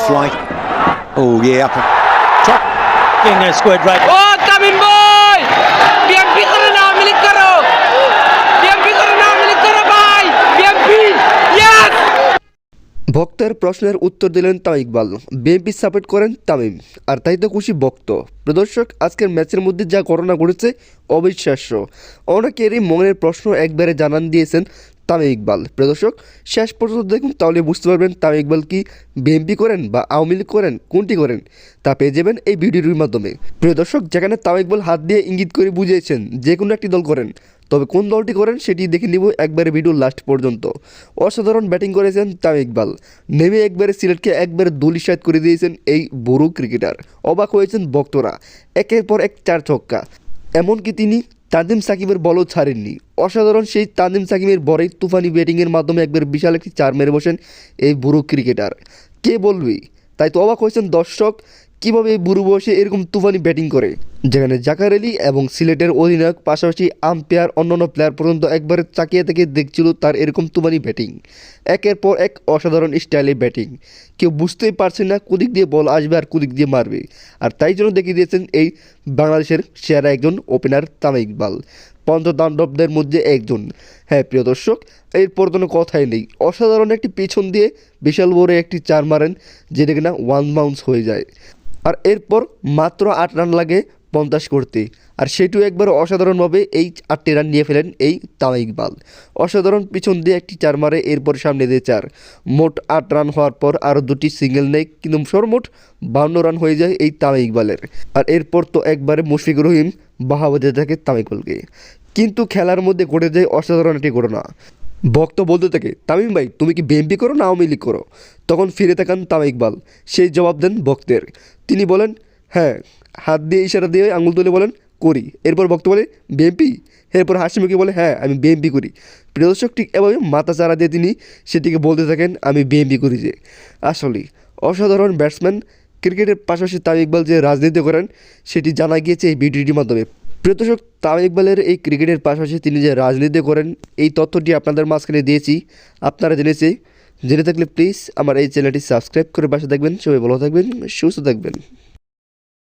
strike. Oh, yeah, up. Top. Getting that squared right. ও তামিম ভাই BMP করে না লীগ করো বিএমপি করে না করো ভাই বিএমপি ইয়েস ভক্তের প্রশ্নের উত্তর দিলেন তামিম ইকবাল। বিএনপি সাপোর্ট করেন তামিম। আর তাই তো খুশি ভক্ত। প্রদর্শক আজকের ম্যাচের মধ্যে যা ঘটনা ঘটেছে অবিশ্বাস্য। অনেকেরই মনের প্রশ্ন একবারে জানান দিয়েছেন। তামিম ইকবাল। প্রদর্শক শেষ পর্যন্ত দেখুন, তাহলে বুঝতে পারবেন তামিম ইকবাল কি বিএনপি করেন বা আওয়ামী লীগ করেন, কোনটি করেন, তা পেয়ে যাবেন এই ভিডিওটির মাধ্যমে। প্রদর্শক যেখানে তামিম ইকবাল হাত দিয়ে ইঙ্গিত করে বুঝিয়েছেন যে কোনো একটি দল করেন, তবে কোন দলটি করেন সেটি দেখে নিব একবারে ভিডিও লাস্ট পর্যন্ত। অসাধারণ ব্যাটিং করেছেন তামিম ইকবাল। নেমে একবারে সিলেটকে একবারে দুলিশাত করে দিয়েছেন এই বড় ক্রিকেটার। অবাক হয়েছেন ভক্তরা। একের পর এক চার ছক্কা। এমনকি তিনি তানজিম সাকিবের বলও ছাড়েননি। অসাধারণ সেই তানজিম সাকিবের বড়ই তুফানি ব্যাটিংয়ের মাধ্যমে একবার বিশাল একটি চার মেরে বসেন এই বুড়ো ক্রিকেটার। কে বলবি? তাই তো অবাক হয়েছেন দর্শক। কীভাবে বুড়ো বয়সে এরকম তুফানি ব্যাটিং করে? যেখানে জাকার আলী এবং সিলেটের অধিনায়ক, পাশাপাশি আম্পায়ার অন্যান্য প্লেয়ার পর্যন্ত একবারে চাকিয়ে থেকে দেখছিল তার এরকম তুফানি ব্যাটিং। একের পর এক অসাধারণ স্টাইলে ব্যাটিং। কেউ বুঝতেই পারছে না কুদিক দিয়ে বল আসবে আর কুদিক দিয়ে মারবে। আর তাই জন্য দেখিয়ে দিয়েছেন এই বাংলাদেশের সেরা একজন ওপেনার তামিম ইকবাল। পঞ্চতাণ্ডবদের মধ্যে একজন। হ্যাঁ প্রিয় দর্শক, এরপর কোনো কথাই নেই। অসাধারণ একটি পেছন দিয়ে বিশাল বড় একটি চার মারেন, যেটা কিনা ওয়ান বাউন্স হয়ে যায়। আর এরপর মাত্র আট রান লাগে পঞ্চাশ করতে। আর সেটিও একবার অসাধারণভাবে এই আটটি রান নিয়ে ফেলেন এই তামিম ইকবাল। অসাধারণ পিছন দিয়ে একটি চার মারে এরপর সামনে দিয়ে চার। মোট আট রান হওয়ার পর আরও দুটি সিঙ্গেল নেয়, কিন্তু সর্বমোট বাউন্ন রান হয়ে যায় এই তামিম ইকবালের। আর এরপর তো একবারে মুশফিকুর রহিম বাহাবাদে থাকে তামিম ইকবালকে। কিন্তু খেলার মধ্যে ঘটে যায় অসাধারণ একটি ঘটনা। ভক্ত বলতে থাকে, তামিম ভাই, তুমি কি বিএনপি করো না আওয়ামী লীগ করো? তখন ফিরে তাকান তামিম ইকবাল। সেই জবাব দেন ভক্তের। তিনি বলেন হ্যাঁ। হাত দিয়ে ইশারা দিয়ে আঙুল তুলে বলেন, করি। এরপর ভক্ত বলে বিএনপি এরপর হাসি মুখে বলে হ্যাঁ আমি বিএনপি করি। প্রিয় দর্শক, ঠিক এভাবে মাথা চারা দিয়ে তিনি সেটিকে বলতে থাকেন, আমি বিএনপি করি যে। আসলে অসাধারণ ব্যাটসম্যান, ক্রিকেটের পাশাপাশি তামিম ইকবাল যে রাজনীতি করেন, সেটি জানা গিয়েছে এই ভিডিওটির মাধ্যমে। প্রিয় তাম তামিম ইকবালের এই ক্রিকেটের পাশাপাশি তিনি যে রাজনীতি করেন, এই তথ্যটি আপনাদের মাঝখানে দিয়েছি। আপনারা জেনেছি জেনে থাকলে প্লিজ আমার এই চ্যানেলটি সাবস্ক্রাইব করে পাশে থাকবেন। সবাই ভালো থাকবেন, সুস্থ থাকবেন।